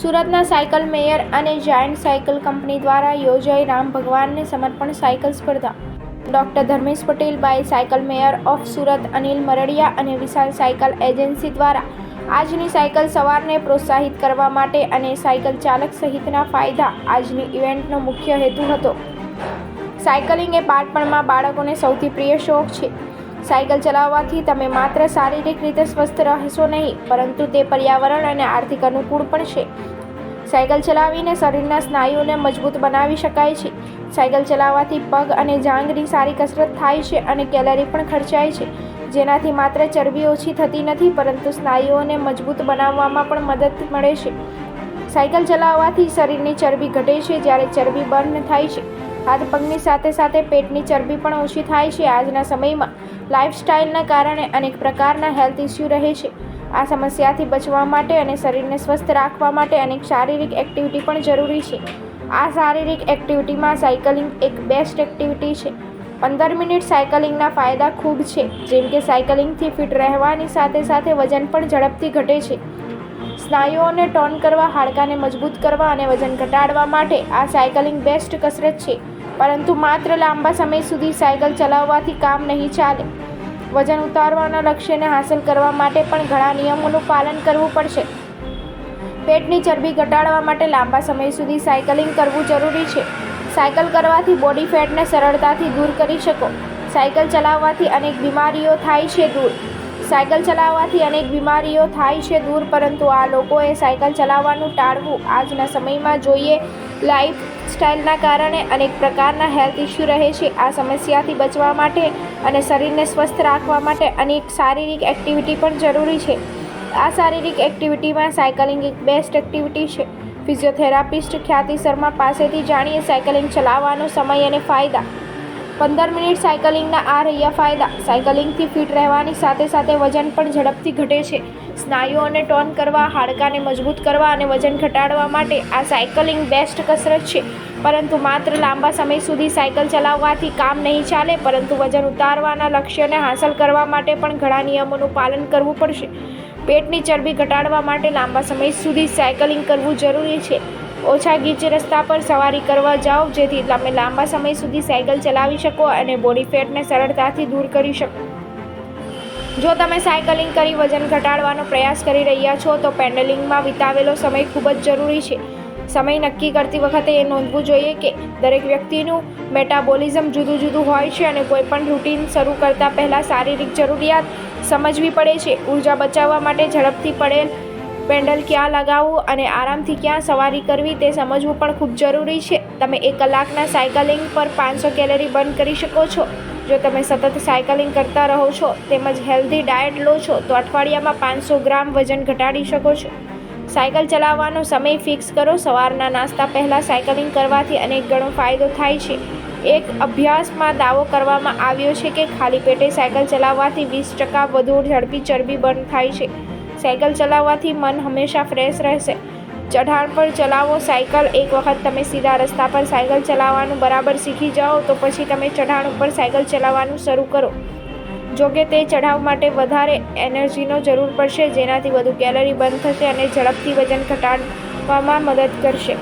સુરતના cycle mayor અને giant cycle company દ્વારા યોજાઈ રામ ભગવાનને સમર્પણ સાયકલ સ્પર્ધા. Doctor Dharmesh Patel by cycle mayor of Surat Anil Mardiya અને વિશાલ સાયકલ એજન્સી દ્વારા આજની સાયકલ સવારને પ્રોત્સાહિત કરવા માટે અને સાયકલ ચાલક સહિતના ફાયદા આજની ઇવેન્ટનો મુખ્ય હેતુ હતો. સાયકલિંગ એ બાળપણમાં બાળકોને સૌથી પ્રિય શોખ છે. સાયકલ ચલાવવાથી તમે માત્ર શારીરિક રીતે સ્વસ્થ રહેશો નહીં, પરંતુ તે પર્યાવરણ અને આર્થિક અનુકૂળ પણ છે. સાયકલ ચલાવીને શરીરના સ્નાયુઓને મજબૂત બનાવી શકાય છે. સાયકલ ચલાવવાથી પગ અને જાંઘની સારી કસરત થાય છે અને કેલરી પણ ખર્ચાય છે. જેનાથી માત્ર ચરબી ઓછી થતી નથી, પરંતુ સ્નાયુઓને મજબૂત બનાવવામાં પણ મદદ મળે છે. સાયકલ ચલાવવાથી શરીરની ચરબી ઘટે છે, જ્યારે ચરબી બર્ન થાય છે. હાથ પગની સાથે સાથે પેટની ચરબી પણ ઓછી થાય છે. આજના સમયમાં લાઇફસ્ટાઇલના કારણે અનેક પ્રકારના હેલ્થ ઇસ્યુ રહે છે. આ સમસ્યાથી બચવા માટે અને શરીરને સ્વસ્થ રાખવા માટે અનેક શારીરિક એક્ટિવિટી પણ જરૂરી છે. આ શારીરિક એક્ટિવિટીમાં સાયકલિંગ એક બેસ્ટ એક્ટિવિટી છે. પંદર મિનિટ સાયકલિંગના ફાયદા ખૂબ છે. જેમ કે સાયકલિંગથી ફિટ રહેવાની સાથે સાથે વજન પણ ઝડપથી ઘટે છે. સ્નાયુઓને ટોન કરવા, હાડકાને મજબૂત કરવા અને વજન ઘટાડવા માટે આ સાયકલિંગ બેસ્ટ કસરત છે. પરંતુ માત્ર લાંબા સમય સુધી સાયકલ ચલાવવાથી કામ નહીં ચાલે. વજન ઉતારવાના લક્ષ્યને હાંસલ કરવા માટે પણ ઘણા નિયમોનું પાલન કરવું પડશે. પેટની ચરબી ઘટાડવા માટે લાંબા સમય સુધી સાયકલિંગ કરવું જરૂરી છે. સાયકલ કરવાથી બોડી ફેટને સરળતાથી દૂર કરી શકો. સાયકલ ચલાવવાથી અનેક બીમારીઓ થાય છે દૂર. સાયકલ ચલાવવાથી અનેક બીમારીઓ થાય છે દૂર, પરંતુ આ લોકોએ સાયકલ ચલાવવાનું ટાળવું આજના સમયમાં જોઈએ. લાઈફ સ્ટાઇલના કારણે અનેક પ્રકારના હેલ્થ ઇશ્યુ રહે છે. આ સમસ્યાથી બચવા માટે અને શરીરને સ્વસ્થ રાખવા માટે અનેક શારીરિક એક્ટિવિટી પણ જરૂરી છે. આ શારીરિક એક્ટિવિટીમાં સાયકલિંગ એક બેસ્ટ એક્ટિવિટી છે. ફિઝિયોથેરાપિસ્ટ ખ્યાતિ શર્મા પાસેથી જાણીએ, સાયકલિંગ ચલાવવાનો સમય અને ફાયદા પંદર મિનિટ સાયકલિંગના આ રહ્યા ફાયદા. સાયકલિંગથી ફિટ રહેવાની સાથે સાથે વજન પણ ઝડપથી ઘટે છે. સ્નાયુઓને ટોન કરવા, હાડકાને મજબૂત કરવા અને વજન ઘટાડવા માટે આ સાયકલિંગ બેસ્ટ કસરત છે. પરંતુ માત્ર લાંબા સમય સુધી સાયકલ ચલાવવાથી કામ નહીં ચાલે, પરંતુ વજન ઉતારવાના લક્ષ્યને હાંસલ કરવા માટે પણ ઘણા નિયમોનું પાલન કરવું પડશે. પેટની ચરબી ઘટાડવા માટે લાંબા સમય સુધી સાયકલિંગ કરવું જરૂરી છે. ઓછા ગીચ રસ્તા પર સવારી કરવા જાઓ, જેથી તમે લાંબા સમય સુધી સાયકલ ચલાવી શકો અને બોડી ફેટને સરળતાથી દૂર કરી શકો. જો તમે સાયકલિંગ કરી વજન ઘટાડવાનો પ્રયાસ કરી રહ્યા છો, તો પેન્ડલિંગમાં વિતાવેલો સમય ખૂબ જ જરૂરી છે. સમય નક્કી કરતી વખતે એ નોંધવું જોઈએ કે દરેક વ્યક્તિનું મેટાબોલિઝમ જુદું જુદું હોય છે અને કોઈપણ રૂટીન શરૂ કરતાં પહેલાં શારીરિક જરૂરિયાત સમજવી પડે છે. ઊર્જા બચાવવા માટે ઝડપથી પડેલ પેન્ડલ ક્યાં લગાવવું અને આરામથી ક્યાં સવારી કરવી તે સમજવું પણ ખૂબ જરૂરી છે. તમે એક કલાકના સાયકલિંગ પર પાંચસો કેલરી બર્ન કરી શકો છો. જો તમે સતત સાયકલિંગ કરતા રહો છો તેમજ હેલ્ધી ડાયટ લો છો તો અઠવાડિયામાં પાંચસો ગ્રામ વજન ઘટાડી શકો છો. સાયકલ ચલાવવાનો સમય ફિક્સ કરો. સવારના નાસ્તા પહેલાં સાયકલિંગ કરવાથી અનેક ગણો ફાયદો થાય છે. એક અભ્યાસમાં દાવો કરવામાં આવ્યો છે કે ખાલી પેટે સાયકલ ચલાવવાથી વીસ ટકા વધુ ઝડપી ચરબી બર્ન થાય છે. સાયકલ ચલાવવાથી મન હંમેશા ફ્રેશ રહેશે. ચઢાણ પર ચલાવો સાયકલ. એક વખત તમે સીધા રસ્તા પર સાયકલ ચલાવવાનું બરાબર શીખી જાઓ તો પછી તમે ચઢાણ ઉપર સાયકલ ચલાવવાનું શરૂ કરો. જોકે તે ચઢાવ માટે વધારે એનર્જીનો જરૂર પડશે, જેનાથી વધુ કેલરી બંધ થશે અને ઝડપથી વજન ઘટાડવામાં મદદ કરશે.